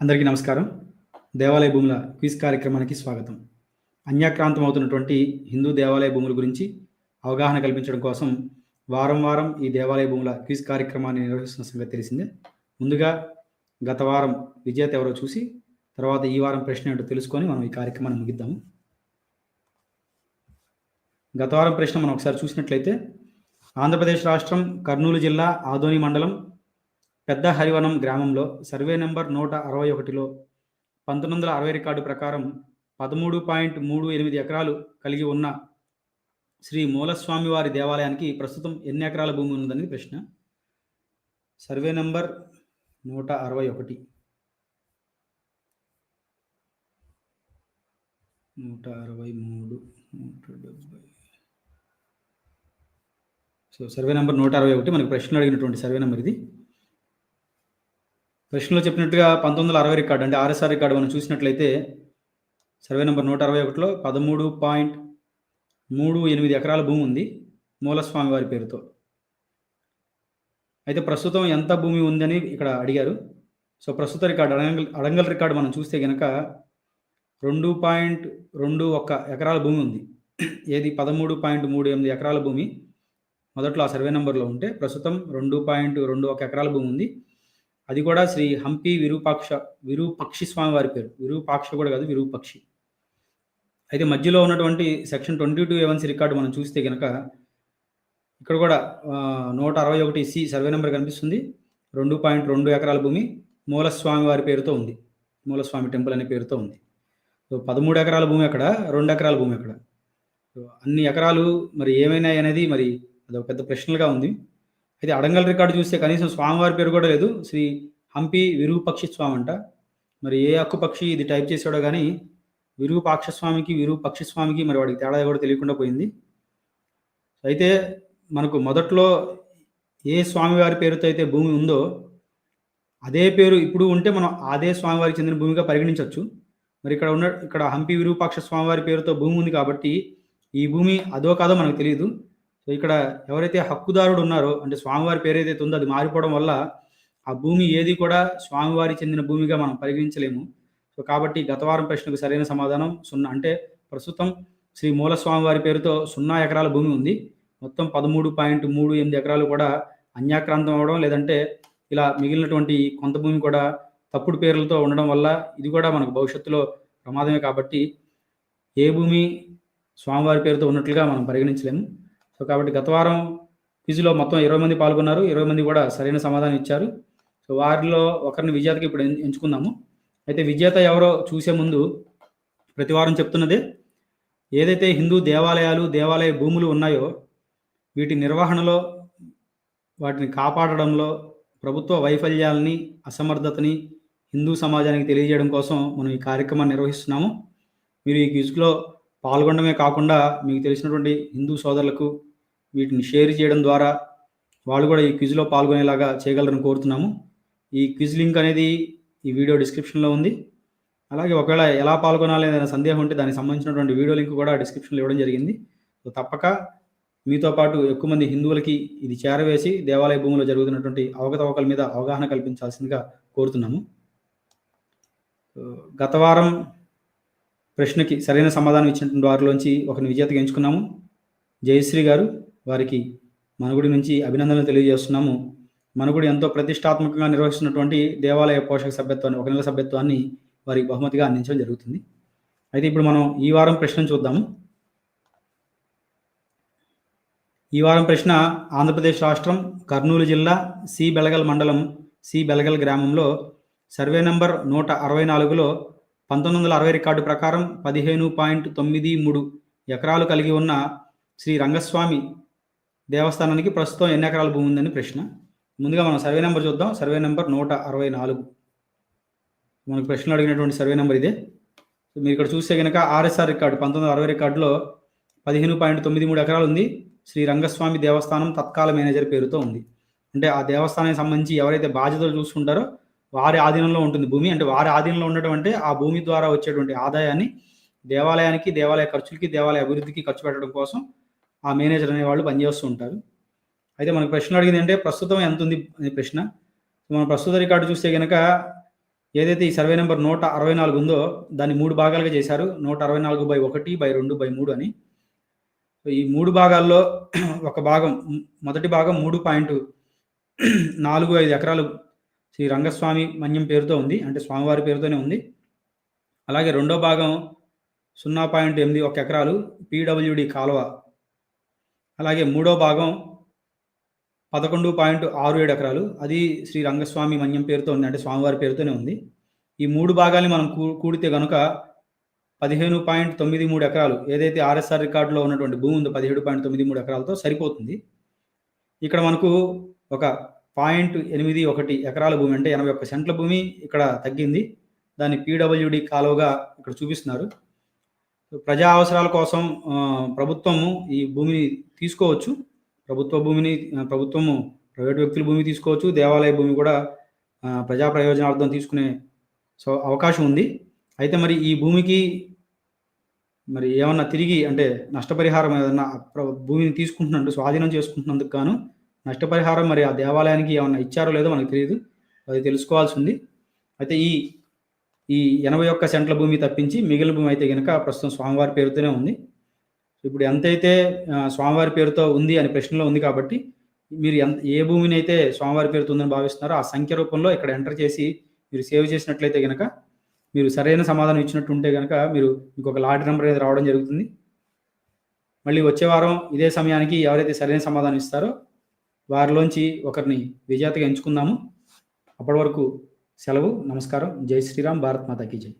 అందరికీ నమస్కారం. దేవాలయ భూముల క్విజ్ కార్యక్రమానికి స్వాగతం. అన్యాక్రాంతం అవుతున్నటువంటి హిందూ దేవాలయ భూముల గురించి అవగాహన కల్పించడం కోసం వారం వారం ఈ దేవాలయ భూముల క్విజ్ కార్యక్రమాన్ని నిర్వహిస్తున్న సంగతి తెలిసిందే. ముందుగా గత వారం విజేత ఎవరో చూసి తర్వాత ఈ వారం ప్రశ్న ఏంటో తెలుసుకొని మనం ఈ కార్యక్రమాన్ని ముగిద్దాము. గత వారం ప్రశ్న మనం ఒకసారి చూసినట్లయితే ఆంధ్రప్రదేశ్ రాష్ట్రం కర్నూలు జిల్లా ఆదోని మండలం పెద్ద హరివనం గ్రామంలో సర్వే నెంబర్ నూట అరవై ఒకటిలో పంతొమ్మిది వందల అరవై రికార్డు ప్రకారం పదమూడు పాయింట్ మూడు ఎనిమిది ఎకరాలు కలిగి ఉన్న శ్రీ మూలస్వామి వారి దేవాలయానికి ప్రస్తుతం ఎన్ని ఎకరాల భూమి ఉన్నదని ప్రశ్న? సర్వే నెంబర్ నూట అరవై ఒకటి. నూట అరవై మూడు నూట డెబ్బై. సో సర్వే నెంబర్ నూట అరవై ఒకటి మనకి ప్రశ్నలు అడిగినటువంటి సర్వే నెంబర్ ఇది. ప్రశ్నలో చెప్పినట్టుగా పంతొమ్మిది వందల అరవై రికార్డు అంటే ఆర్ఎస్ఆర్ రికార్డు మనం చూసినట్లయితే సర్వే నెంబర్ నూట అరవై ఒకటిలో పదమూడు పాయింట్ మూడు ఎనిమిది ఎకరాల భూమి ఉంది మూలస్వామి వారి పేరుతో. అయితే ప్రస్తుతం ఎంత భూమి ఉందని ఇక్కడ అడిగారు. సో ప్రస్తుత రికార్డు అడంగల్ అడంగల్ రికార్డు మనం చూస్తే కనుక రెండు పాయింట్ రెండు ఒక్క ఎకరాల భూమి ఉంది. ఏది పదమూడు పాయింట్ మూడు ఎనిమిది ఎకరాల భూమి. మొదట్లో ఆ సర్వే నెంబర్లో ఉంటే ప్రస్తుతం రెండు పాయింట్ రెండు ఒక ఎకరాల భూమి ఉంది. అది కూడా శ్రీ హంపి విరూపాక్ష విరూపక్షి స్వామి వారి పేరు. విరూపాక్ష కూడా కాదు విరూపక్షి. అయితే మధ్యలో ఉన్నటువంటి సెక్షన్ ట్వంటీ టూ ఏవన్సీ రికార్డు మనం చూస్తే కనుక ఇక్కడ కూడా నూట అరవై ఒకటి సి సర్వే నెంబర్ కనిపిస్తుంది. రెండు పాయింట్ రెండు ఎకరాల భూమి మూలస్వామి వారి పేరుతో ఉంది. మూలస్వామి టెంపుల్ అనే పేరుతో ఉంది. సో పదమూడు ఎకరాల భూమి అక్కడ రెండు ఎకరాల భూమి అక్కడ. అన్ని ఎకరాలు మరి ఏమైనాయి అనేది మరి అది ఒక పెద్ద ప్రశ్నలుగా ఉంది. అయితే అడంగల్ రికార్డు చూస్తే కనీసం స్వామివారి పేరు కూడా లేదు. శ్రీ హంపి విరూపక్షి స్వామి అంట మరి ఏ హక్కు పక్షి ఇది టైప్ చేసాడో కానీ విరూపాక్ష స్వామికి విరూపక్షి స్వామికి మరి వాడికి తేడా కూడా తెలియకుండా పోయింది. అయితే మనకు మొదట్లో ఏ స్వామివారి పేరుతో అయితే భూమి ఉందో అదే పేరు ఇప్పుడు ఉంటే మనం అదే స్వామివారికి చెందిన భూమిగా పరిగణించవచ్చు. మరి ఇక్కడ ఉన్న ఇక్కడ హంపి విరూపాక్ష స్వామివారి పేరుతో భూమి ఉంది కాబట్టి ఈ భూమి అదో కాదో మనకు తెలియదు. సో ఇక్కడ ఎవరైతే హక్కుదారుడు ఉన్నారో అంటే స్వామివారి పేరు ఏదైతే ఉందో అది మారిపోవడం వల్ల ఆ భూమి ఏది కూడా స్వామివారి చెందిన భూమిగా మనం పరిగణించలేము. సో కాబట్టి గత వారం ప్రశ్నకు సరైన సమాధానం సున్నా అంటే ప్రస్తుతం శ్రీ మూల స్వామివారి పేరుతో సున్నా ఎకరాల భూమి ఉంది. మొత్తం పదమూడు పాయింట్ మూడు ఎనిమిది ఎకరాలు కూడా అన్యాక్రాంతం అవడం లేదంటే ఇలా మిగిలినటువంటి కొంత భూమి కూడా తప్పుడు పేర్లతో ఉండడం వల్ల ఇది కూడా మనకు భవిష్యత్తులో ప్రమాదమే కాబట్టి ఏ భూమి స్వామివారి పేరుతో ఉన్నట్లుగా మనం పరిగణించలేము. సో కాబట్టి గత వారం క్విజ్లో మొత్తం ఇరవై మంది పాల్గొన్నారు. ఇరవై మంది కూడా సరైన సమాధానం ఇచ్చారు. సో వారిలో ఒకరిని విజేతకి ఇప్పుడు ఎంచుకుందాము. అయితే విజేత ఎవరో చూసే ముందు ప్రతి వారం చెప్తున్నదే ఏదైతే హిందూ దేవాలయాలు దేవాలయ భూములు ఉన్నాయో వీటి నిర్వహణలో వాటిని కాపాడడంలో ప్రభుత్వ వైఫల్యాలని అసమర్థతని హిందూ సమాజానికి తెలియజేయడం కోసం మనం ఈ కార్యక్రమాన్ని నిర్వహిస్తున్నాము. మీరు ఈ క్విజ్లో పాల్గొనడమే కాకుండా మీకు తెలిసినటువంటి హిందూ సోదరులకు వీటిని షేర్ చేయడం ద్వారా వాళ్ళు కూడా ఈ క్విజ్లో పాల్గొనేలాగా చేయగలరని కోరుతున్నాము. ఈ క్విజ్ లింక్ అనేది ఈ వీడియో డిస్క్రిప్షన్లో ఉంది. అలాగే ఒకవేళ ఎలా పాల్గొనాలి ఏదైనా సందేహం ఉంటే దానికి సంబంధించినటువంటి వీడియో లింక్ కూడా డిస్క్రిప్షన్లో ఇవ్వడం జరిగింది. సో తప్పక మీతో పాటు ఎక్కువ మంది హిందువులకి ఇది చేరవేసి దేవాలయ భూమిలో జరుగుతున్నటువంటి అవకతవకల మీద అవగాహన కల్పించాల్సిందిగా కోరుతున్నాము. గత వారం ప్రశ్నకి సరైన సమాధానం ఇచ్చినటువంటి వారిలోంచి ఒకరిని విజేతగా ఎంచుకున్నాము. జయశ్రీ గారు వారికి మనగుడి నుంచి అభినందనలు తెలియజేస్తున్నాము. మనగుడి ఎంతో ప్రతిష్టాత్మకంగా నిర్వహిస్తున్నటువంటి దేవాలయ పోషక సభ్యత్వాన్ని ఒక నెల సభ్యత్వాన్ని వారికి బహుమతిగా అందించడం జరుగుతుంది. అయితే ఇప్పుడు మనం ఈ వారం ప్రశ్న చూద్దాము. ఈ వారం ప్రశ్న ఆంధ్రప్రదేశ్ రాష్ట్రం కర్నూలు జిల్లా సి బెలగల్ మండలం సి బెలగల్ గ్రామంలో సర్వే నంబర్ నూట అరవై నాలుగులో పంతొమ్మిది వందల అరవై రికార్డు ప్రకారం పదిహేను పాయింట్ తొమ్మిది మూడు ఎకరాలు కలిగి ఉన్న శ్రీ రంగస్వామి దేవస్థానానికి ప్రస్తుతం ఎన్ని ఎకరాల భూమి ఉందని ప్రశ్న? ముందుగా మనం సర్వే నెంబర్ చూద్దాం. సర్వే నెంబర్ నూట అరవై నాలుగు. మనకు ప్రశ్నలు అడిగినటువంటి సర్వే నెంబర్ ఇదే. మీరు ఇక్కడ చూస్తే కనుక ఆర్ఎస్ఆర్ రికార్డు పంతొమ్మిది అరవై రికార్డులో పదిహేను పాయింట్ తొమ్మిది మూడు ఎకరాలు ఉంది. శ్రీ రంగస్వామి దేవస్థానం తత్కాల మేనేజర్ పేరుతో ఉంది. అంటే ఆ దేవస్థానానికి సంబంధించి ఎవరైతే బాధ్యతలు చూసుకుంటారో వారి ఆధీనంలో ఉంటుంది భూమి. అంటే వారి ఆధీనంలో ఉండటం అంటే ఆ భూమి ద్వారా వచ్చేటువంటి ఆదాయాన్ని దేవాలయానికి దేవాలయ ఖర్చులకి దేవాలయ అభివృద్ధికి ఖర్చు పెట్టడం కోసం ఆ మేనేజర్ అనే వాళ్ళు పనిచేస్తూ ఉంటారు. అయితే మనకు ప్రశ్న అడిగింది అంటే ప్రస్తుతం ఎంత ఉంది అనే ప్రశ్న. మన ప్రస్తుత రికార్డు చూస్తే కనుక ఏదైతే ఈ సర్వే నెంబర్ నూట అరవై నాలుగు ఉందో దాన్ని మూడు భాగాలుగా చేశారు. నూట అరవై నాలుగు బై ఒకటి బై రెండు బై మూడు అని. ఈ మూడు భాగాల్లో ఒక భాగం మొదటి భాగం మూడు పాయింట్ నాలుగు ఐదు ఎకరాలు శ్రీ రంగస్వామి మన్యం పేరుతో ఉంది. అంటే స్వామివారి పేరుతోనే ఉంది. అలాగే రెండో భాగం సున్నా పాయింట్ ఎనిమిది ఒక ఎకరాలు పీడబ్ల్యూడి కాలువ అలాగే మూడో భాగం పదకొండు పాయింట్ ఆరు ఏడు ఎకరాలు. అది శ్రీ రంగస్వామి మన్యం పేరుతో ఉంది అంటే స్వామివారి పేరుతోనే ఉంది. ఈ మూడు భాగాల్ని మనం కూ కూడితే కనుక పదిహేను పాయింట్ తొమ్మిది మూడు ఎకరాలు ఏదైతే ఆర్ఎస్ఆర్ రికార్డులో ఉన్నటువంటి భూమి ఉందో పదిహేడు పాయింట్ తొమ్మిది మూడు ఎకరాలతో సరిపోతుంది. ఇక్కడ మనకు ఒక పాయింట్ ఎనిమిది ఒకటి ఎకరాల భూమి అంటే ఎనభై ఒక్క సెంట్ల భూమి ఇక్కడ తగ్గింది. దాన్ని పీడబ్ల్యూడి కాలువగా ఇక్కడ చూపిస్తున్నారు. ప్రజా అవసరాల కోసం ప్రభుత్వము ఈ భూమిని తీసుకోవచ్చు. ప్రభుత్వ భూమిని ప్రభుత్వము ప్రైవేట్ వ్యక్తుల భూమి తీసుకోవచ్చు. దేవాలయ భూమి కూడా ప్రజా ప్రయోజనార్థం తీసుకునే సో అవకాశం ఉంది. అయితే మరి ఈ భూమికి మరి ఏమన్నా తిరిగి అంటే నష్టపరిహారం ఏదన్నా భూమిని తీసుకుంటున్నట్టు స్వాధీనం చేసుకుంటున్నందుకు గాను నష్టపరిహారం మరి ఆ దేవాలయానికి ఏమన్నా ఇచ్చారో లేదో మనకు తెలియదు. అది తెలుసుకోవాల్సి ఉంది. అయితే ఈ ఈ ఎనభై ఒక్క సెంట్ల భూమి తప్పించి మిగిలిన భూమి అయితే కనుక ప్రస్తుతం స్వామివారి పేరుతోనే ఉంది. ఇప్పుడు ఎంతైతే స్వామివారి పేరుతో ఉంది అని ప్రశ్నలో ఉంది కాబట్టి మీరు ఎంత ఏ భూమిని అయితే స్వామివారి పేరుతో ఉందని భావిస్తున్నారో ఆ సంఖ్య రూపంలో ఇక్కడ ఎంటర్ చేసి మీరు సేవ్ చేసినట్లయితే కనుక మీరు సరైన సమాధానం ఇచ్చినట్టు ఉంటే కనుక మీరు మీకు ఒక లాటరీ నెంబర్ అనేది రావడం జరుగుతుంది. మళ్ళీ వచ్చే వారం ఇదే సమయానికి ఎవరైతే సరైన సమాధానం ఇస్తారో వారిలోంచి ఒకరిని విజేతగా ఎంచుకుందాము. అప్పటి వరకు సెలవు నమస్కారం. జై శ్రీరామ్ భారత్ మాతాకి జై.